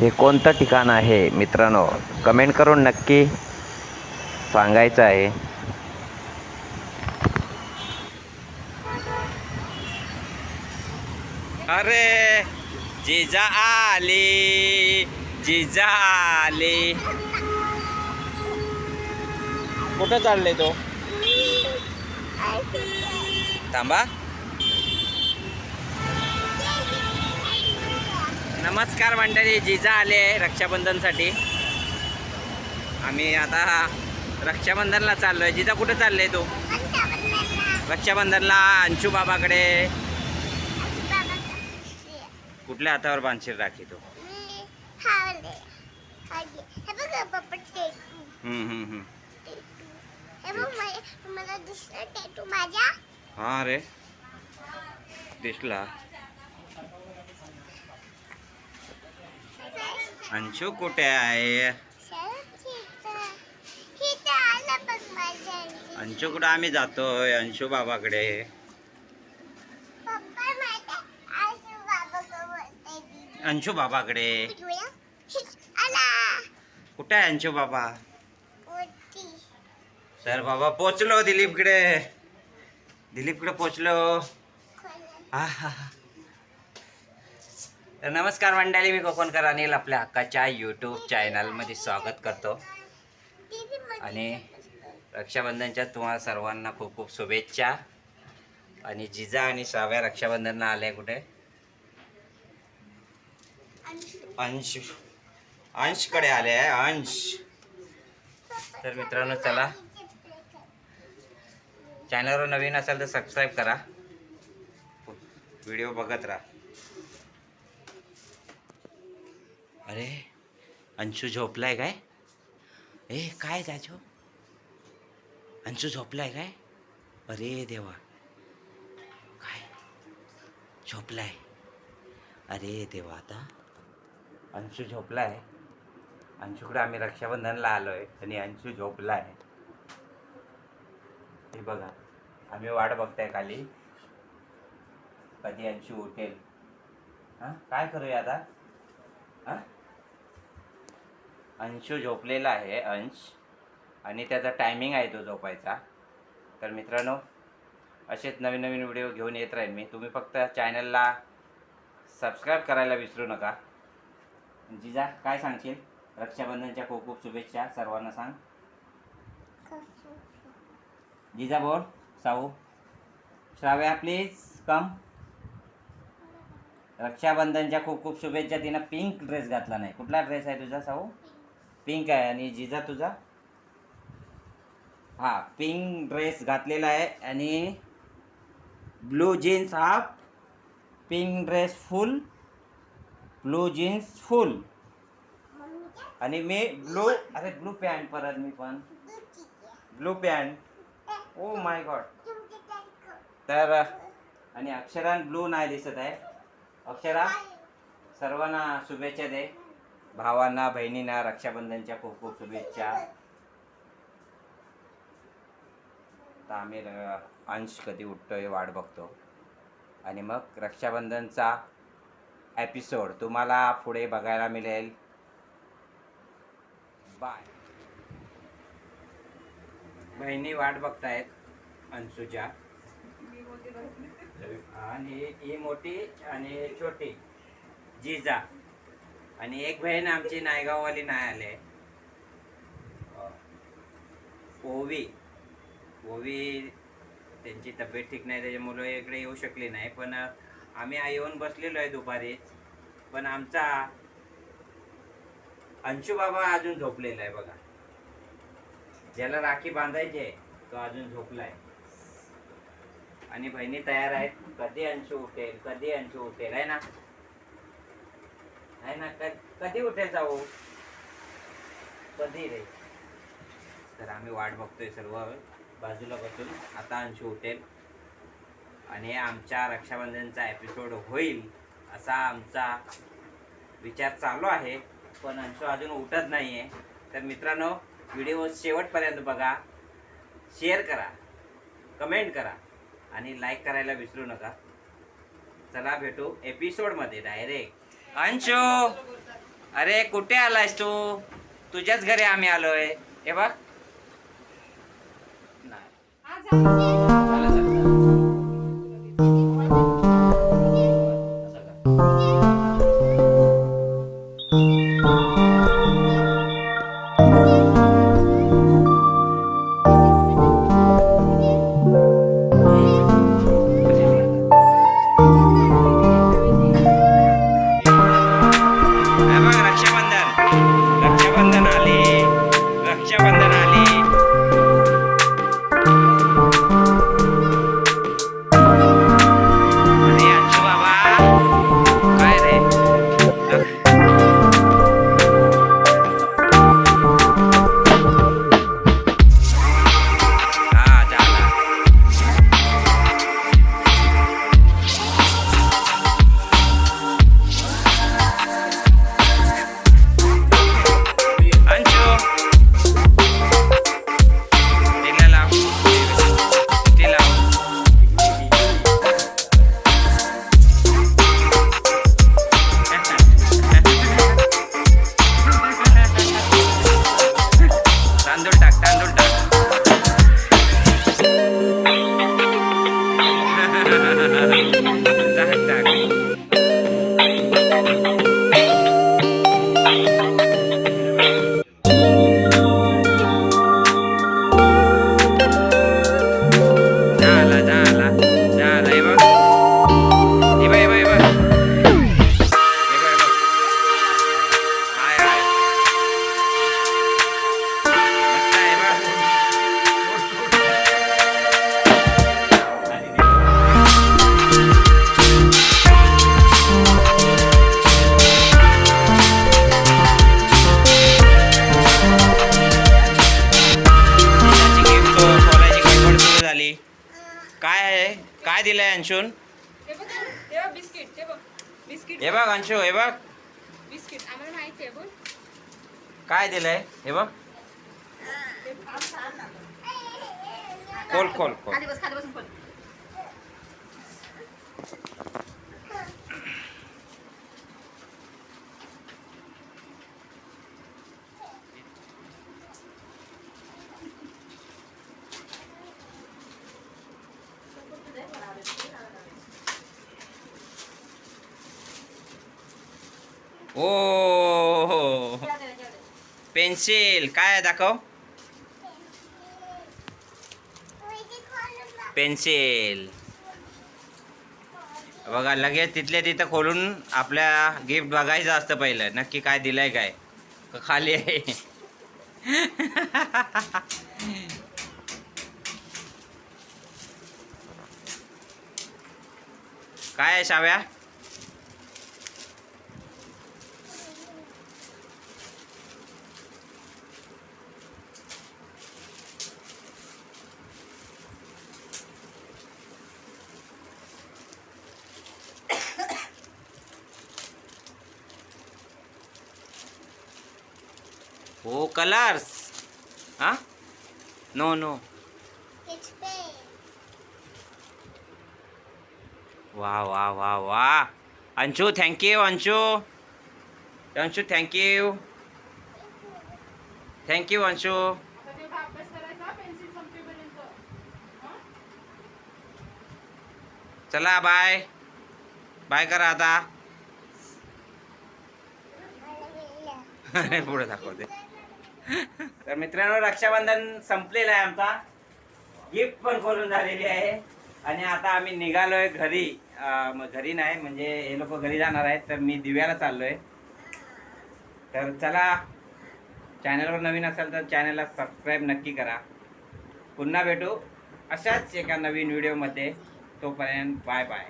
हे कोणतं ठिकाण आहे मित्रांनो? कमेंट करून नक्की सांगायचं आहे. अरे जिजा आली जिजा आली. कुठं चालले तो? थांबा. नमस्कार मंडळी जिजा आले रक्षाबंधनसाठी. आम्ही आता रक्षाबंधनला चाललोय. जिजा कुठं चालले तू? रक्षाबंधनला. अंशू बाबाकडे कुठल्या हातावर बांशीर राखी तू हा रे. दिसला. अंशू कुठे आहे? अंशू कुठं आम्ही जातोय? अंशू बाबाकडे. अंशू बाबाकडे. कुठे आहे अंशू बाबा? तर बाबा पोचलो दिलीपकडे. दिलीपकडे पोचलो हा हा हा. तर नमस्कार मंडळी मी कोकणकर अनिल आपल्या हक्काच्या यूट्यूब चॅनलमध्ये स्वागत करतो. आणि रक्षाबंधनच्या तुम्हाला सर्वांना खूप खूप शुभेच्छा. आणि जिजा आणि साव्या रक्षाबंधनला आले कुठे? अंश. अंशकडे आले आहे अंश. तर मित्रांनो चला. चॅनलवर नवीन असाल तर सबस्क्राईब करा. व्हिडिओ बघत राहा. अरे अंशू झोपलाय काय? ए काय जाजो अंशू झोपलाय काय? अरे देवा. काय? झोपलाय. अरे देवा आता. अंशू झोपलाय. अंशूकडे आम्ही रक्षाबंधनला आलोय आणि अंशू झोपलाय. हे बघा आम्ही वाट बघताय खाली. कधी अंशू उठेल? हां? काय करूया आता? हा? अंशू झोपलेला आहे अंश. आणि त्याचा टायमिंग आहे तो झोपायचा. तर मित्रांनो असेच नवीन नवीन व्हिडिओ घेऊन येत राहील मी. तुम्ही फक्त चॅनलला सबस्क्राईब करायला विसरू नका. जिजा काय सांगशील? रक्षाबंधनच्या खूप खूप शुभेच्छा सर्वांना सांग. जिजा बोल साऊ श्राव्या प्लीज कम रक्षाबंधनच्या खूप खूप शुभेच्छा. तिनं पिंक ड्रेस घातला नाही. कुठला ड्रेस आहे तुझा साऊ पिंक आहे आणि जिजा तुझा. हा पिंक ड्रेस घातलेला आहे आणि blue jeans half pink dress full blue jeans full. आणि मी ब्लू अरे ब्लू पॅन्ट परत मी पण. Blue pant. Oh my God. तर आणि अक्षरान ब्लू नाही दिसत आहे. अक्षरा सर्वांना शुभेच्छा दे. भावांना बहिणींना रक्षाबंधनच्या खूप खूप शुभेच्छा. तर आम्ही अंश कधी उठतोय वाट बघतो. आणि मग रक्षाबंधनचा एपिसोड तुम्हाला पुढे बघायला मिळेल. बाय बहिणी वाट बघतायत अंशूच्या आणि ही मोठी आणि छोटी जिजा. आणि एक बहीण आमची नायगाववाली नाही आले. ओवी. ओवी त्यांची तब्येत ठीक नाही त्याच्यामुळे इकडे येऊ शकली नाही पण आम्ही येऊन बसलेलो आहे दुपारीच पण आमचा अंशू बाबा अजून झोपलेला आहे बघा. ज्याला राखी बांधायची आहे तो अजून झोपलाय आणि बहिणी तयार आहेत. कधी अंशू उठेल कधी अंशू उठेल आहे ना? आहे ना क- कधी उठेल जाऊ? कधी रे? तर आम्ही वाट बघतोय सर्व. बाजूला बसून आता अंशू उठेल. आणि आमच्या रक्षाबंधनचा एपिसोड होईल असा आमचा विचार चालू आहे. पण अंशू अजून उठत नाही आहे तर मित्रांनो व्हिडिओ शेवटपर्यंत बघा. शेअर करा. कमेंट करा. आणि लाईक करायला विसरू नका. चला भेटू एपिसोडमध्ये डायरेक्ट अंशू अरे कुठे आलायस तू? तुझ्याच घरी आम्ही आलोय. हे बघ. नाही. काय दिलंय अंशून हे बघ अंशू हे बघ. काय दिलंय? हे बघ. खोल खोल खोल. ओ हो, हो. पेन्सिल. काय आहे दाखव? पेन्सिल. बघा लगेच तिथल्या तिथं खोलून आपल्या गिफ्ट बघायचं असतं पहिलं. नक्की काय दिलंय काय? खाली आहे? काय आहे शाव्या? हो कलर्स हा? नो नो वा वा वा वा. Anshu thank you Anshu. Anshu thank you thank you Anshu? चला बाय बाय करा आता. पुढे दाखवते. तर मित्रांनो रक्षाबंधन संपलेलं आहे आमचा. गिफ्ट पण खोलून झालेली आहे. आणि आता आम्ही निघालोय घरी. मग घरी नाही म्हणजे हे लोक घरी जाणार आहेत तर मी दिव्याला चाललोय. तर चला चॅनलवर नवीन असाल तर चॅनलला सबस्क्राईब नक्की करा. पुन्हा भेटू अशाच एका नवीन व्हिडिओमध्ये. तोपर्यंत बाय बाय.